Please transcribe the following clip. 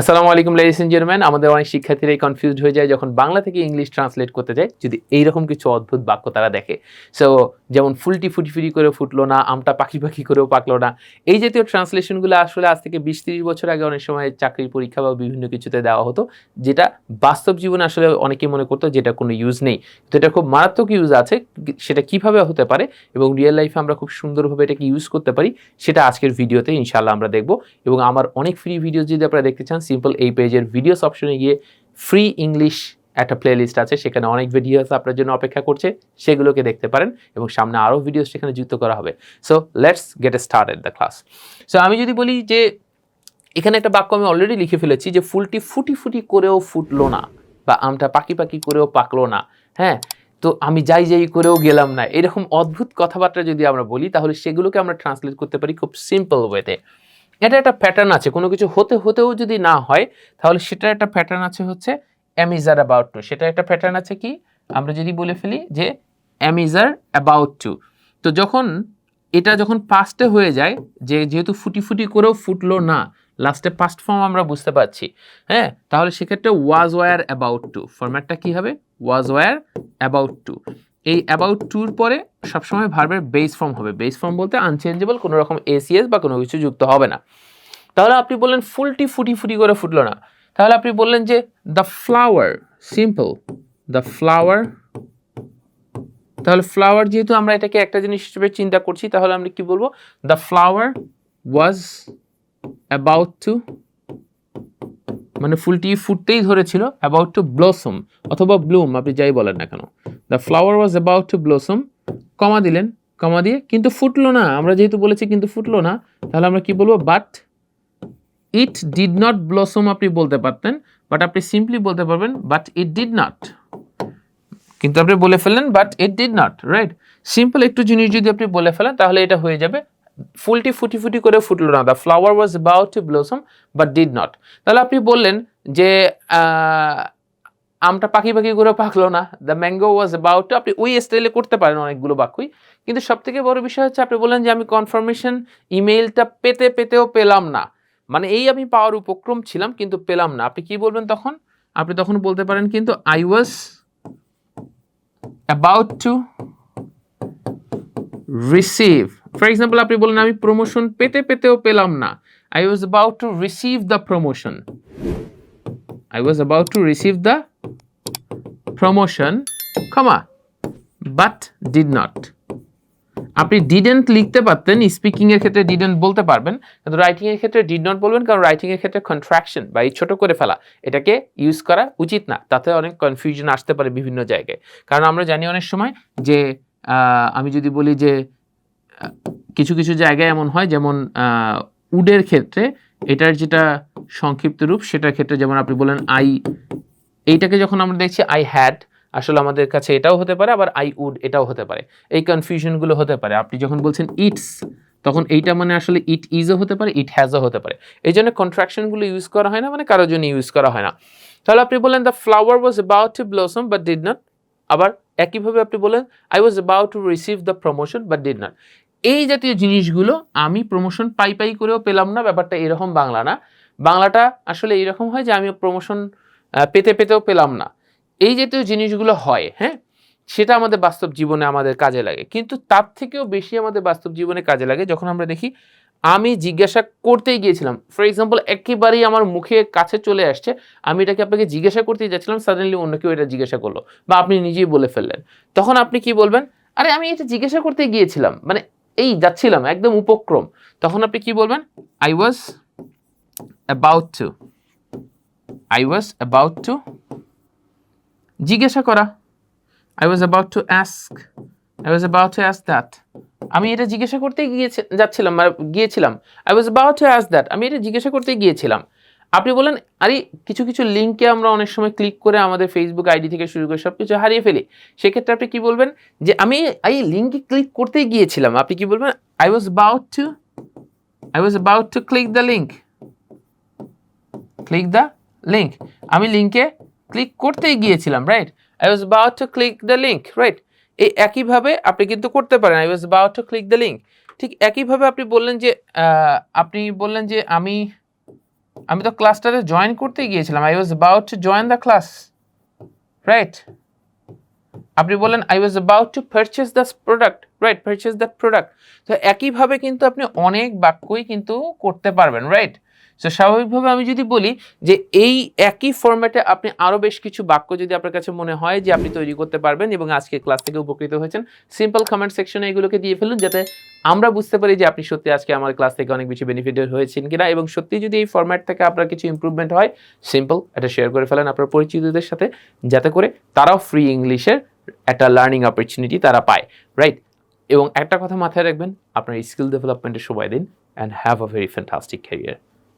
আসসালামু আলাইকুম ladies and gentleman আমাদের অনেক শিক্ষার্থীরাই কনফিউজড হয়ে যায় যখন বাংলা থেকে ইংলিশ ট্রান্সলেট করতে যায়, যদি এইরকম কিছু অদ্ভুত বাক্য তারা দেখে। সো যেমন ফুলটি ফুটি ফুটি করে ফুটলো না, আমটা পাখি পাখি করেও পাকলো না, এই জাতীয় ট্রান্সলেশনগুলো আসলে আজ থেকে বিশ তিরিশ বছর আগে অনেক সময় চাকরির পরীক্ষা বা বিভিন্ন কিছুতে দেওয়া হতো, যেটা বাস্তব জীবনে আসলে অনেকেই মনে করতো যেটা কোনো ইউজ নেই। তো এটা খুব মারাত্মক ইউজ আছে, সেটা কীভাবে হতে পারে এবং রিয়েল লাইফে আমরা খুব সুন্দরভাবে এটাকে ইউজ করতে পারি, সেটা আজকের ভিডিওতে ইনশাল্লাহ আমরা দেখব। এবং আমার অনেক ফ্রি ভিডিও যদি আপনারা দেখতে চান সিম্পল এই পেজের ভিডিওস অপশনে গিয়ে ফ্রি ইংলিশ একটা প্লেলিস্ট আছে, সেখানে অনেক ভিডিওস আপনার জন্য অপেক্ষা করছে, সেগুলোকে দেখতে পারেন এবং সামনে আরও ভিডিও সেখানে যুক্ত করা হবে। So let's get start at the class so আমি যদি বলি যে, এখানে একটা বাক্য আমি অলরেডি লিখে ফেলেছি যে, ফুলটি ফুটি ফুটি করেও ফুটলো না বা আমটা পাকি পাকি করেও পাকলো না হ্যাঁ? তো আমি যাই যাই করেও গেলাম না। এরকম অদ্ভুত কথাবার্তা যদি আমরা বলি, তাহলে সেগুলোকে আমরা ট্রান্সলেট করতে পারি খুব সিম্পল ওয়েতে এটা একটা প্যাটার্ন আছে, কোনো কিছু হতে, হতেও যদি না হয়, তাহলে সেটার একটা প্যাটার্ন আছে হচ্ছে অ্যামিজার অ্যাবাউট টু সেটা একটা প্যাটার্ন আছে কি? আমরা যদি বলে ফেলি যে অ্যামিজার অ্যাবাউট টু তো যখন এটা যখন পাস্টে হয়ে যায়, যে যেহেতু ফুটি ফুটি করেও ফুটলো না লাস্টে পাস্ট ফর্ম আমরা বুঝতে পারছি হ্যাঁ? তাহলে সেক্ষেত্রে ওয়াজ ওয়ার অ্যাবাউট টু ফরম্যাটটা কী হবে? ওয়াজ ওয়ার অ্যাবাউট টু এই অ্যাবাউট টুর পরে সবসময় ভার্বের বেস ফর্ম হবে। বেস ফর্ম বলতে আনচেঞ্জেবল কোনো রকম এসিএস বা কোনো কিছু যুক্ত হবে না। তাহলে আপনি বললেন ফুলটি ফুটি ফুটি করে ফুটলো না। তাহলে আপনি বললেন যে the flower simple the flower তাহলে ফ্লাওয়ার যেহেতু আমরা এটাকে একটা জিনিস হিসেবে চিন্তা করছি, তাহলে আমরা কি বলব? The flower was about to মানে ফুলটি ফুটতেই ধরেছিল অ্যাবাউট টু ব্লসম অথবা ব্লুম আপনি যাই বলেন না কেন। The flower was about to blossom comma দিলেন, কমা দিয়ে, কিন্তু ফুটলো না। আমরা যেহেতু বলেছি কিন্তু ফুটলো না, তাহলে আমরা কি বলব? But it did not blossom আপনি বলতে পারতেন বাট আপনি সিম্পলি বলতে পারবেন বাট ইট ডিড নট কিন্তু আপনি বলে ফেললেন but it did not right simple একটু জিনিস যদি আপনি বলে ফেলেন, তাহলে এটা হয়ে যাবে। ফুলটি ফুটি ফুটি করে ফুটলো না the flower was about to blossom but did not তাহলে আপনি বললেন যে আমটা পাখি পাখি করে পাকলো না the mango was about to আপনি ওই স্টাইলে করতে পারেন অনেকগুলো বাক্যই কিন্তু সব থেকে বড় বিষয় হচ্ছে আপনি বললেন যে আমি কনফার্মেশন ইমেইলটা পেতে পেতেও পেলাম না। মানে এই আমি পাওয়ার উপক্রম ছিলাম কিন্তু পেলাম না। আপনি কি বলবেন তখন? আপনি তখন বলতে পারেন কিন্তু I was about to receive for example আপনি বলেন আমি প্রমোশন পেতে পেতেও পেলাম না। I was about to receive the promotion I was about to receive the promotion ক্ষমা বাট ডিড নট আপনি ডিডেন্ট লিখতে পারতেন স্পিকিং এর ক্ষেত্রে ডিডেন্ট বলতে পারবেন, কিন্তু রাইটিং এর ক্ষেত্রে ডিড নট বলবেন, কারণ রাইটিং এর ক্ষেত্রে কন্ট্রাকশন বা এই ছোট করে ফেলা, এটাকে ইউজ করা উচিত না। তাতে অনেক কনফিউশন আসতে পারে বিভিন্ন জায়গায়। কারণ আমরা জানি অনেক সময় যে আমি যদি বলি যে কিছু কিছু জায়গায় এমন হয়, যেমন উডের ক্ষেত্রে এটার যেটা সংক্ষিপ্ত রূপ, সেটার ক্ষেত্রে যেমন আপনি বলেন, আই এইটাকে যখন আমরা দেখছি, আই হ্যাড আসলে আমাদের কাছে এটাও হতে পারে, আবার আই উড এটাও হতে পারে। এই কনফিউশনগুলো হতে পারে। আপনি যখন বলছেন, ইটস তখন এইটা মানে আসলে ইট ইজও হতে পারে, ইট হ্যাজও হতে পারে। এই জন্য কন্ট্রাকশনগুলো ইউজ করা হয় না মানে কারোর জন্য ইউজ করা হয় না। তাহলে আপনি বললেন the flower was about to blossom but did not আবার একইভাবে আপনি বলেন I was about to receive the promotion but did not এই জাতীয় জিনিসগুলো আমি প্রমোশন পাই পাই করেও পেলাম না, ব্যাপারটা এরকম বাংলা না। বাংলাটা আসলে এইরকম হয় যে আমি প্রমোশন পেতে পেতেও পেলাম না। এই জাতীয় জিনিসগুলো হয় হ্যাঁ? সেটা আমাদের বাস্তব জীবনে আমাদের কাজে লাগে। কিন্তু তার থেকেও বেশি আমাদের বাস্তব জীবনে কাজে লাগে যখন আমরা দেখি আমি জিজ্ঞাসা করতেই গিয়েছিলাম। ফর এক্সাম্পল একেবারেই আমার মুখে কাছে চলে আসছে, আমি এটাকে আপনাকে জিজ্ঞাসা করতেই যাচ্ছিলাম সাডেনলি অন্য কেউ এটা জিজ্ঞাসা করল বা আপনি নিজেই বলে ফেললেন। তখন আপনি কি বলবেন? আরে, আমি এটা জিজ্ঞাসা করতে গিয়েছিলাম মানে এই যাচ্ছিলাম, একদম উপক্রম। তখন আপনি কি বলবেন? I was about to I was about to জিজ্ঞাসা করা। I was about to ask I was about to ask that আমি এটা জিজ্ঞাসা করতেই গিয়েছে, যাচ্ছিলাম গিয়েছিলাম। I was about to ask that আমি এটা জিজ্ঞাসা করতেই গিয়েছিলাম। আপনি বলেন, আরে, কিছু কিছু লিঙ্কে আমরা অনেক সময় ক্লিক করে আমাদের ফেসবুক আইডি থেকে শুরু করে সব কিছু হারিয়ে ফেলি। সেক্ষেত্রে আপনি কি বলবেন যে, আমি এই লিঙ্কে ক্লিক করতেই গিয়েছিলাম। আপনি কি বলবেন I was about to I was about to click the link click the link আমি লিঙ্কে ক্লিক করতেই গিয়েছিলাম right I was about to click the link right এই একইভাবে আপনি কিন্তু করতে পারেন। I was about to click the link ঠিক একইভাবে আপনি বললেন যে আপনি বললেন যে আমি আমি তো ক্লাসটাতে জয়েন করতে গিয়েছিলাম। I was about to join the class right আপনি বললেন I was about to purchase the product right purchase that product তো একইভাবে কিন্তু আপনি অনেক বাক্যই কিন্তু করতে পারবেন রাইট সো স্বাভাবিকভাবে আমি যদি বলি যে এই একই ফরম্যাটে আপনি আরও বেশ কিছু বাক্য যদি আপনার কাছে মনে হয় যে আপনি তৈরি করতে পারবেন এবং আজকে ক্লাস থেকে উপকৃত হয়েছেন সিম্পল কমেন্ট সেকশনে এগুলোকে দিয়ে ফেলুন যাতে আমরা বুঝতে পারি যে আপনি সত্যি আজকে আমার ক্লাস থেকে অনেক বেশি বেনিফিটেড হয়েছেন কিনা এবং সত্যি যদি এই ফরম্যাট থেকে আপনার কিছু ইমপ্রুভমেন্ট হয় সিম্পল এটা শেয়ার করে ফেলেন আপনার পরিচিতদের সাথে যাতে করে তারাও ফ্রি ইংলিশের একটা লার্নিং অপরচুনিটি তারা পায় রাইট এবং একটা কথা মাথায় রাখবেন, আপনার স্কিল ডেভেলপমেন্টের সময় দিন and have a very fantastic career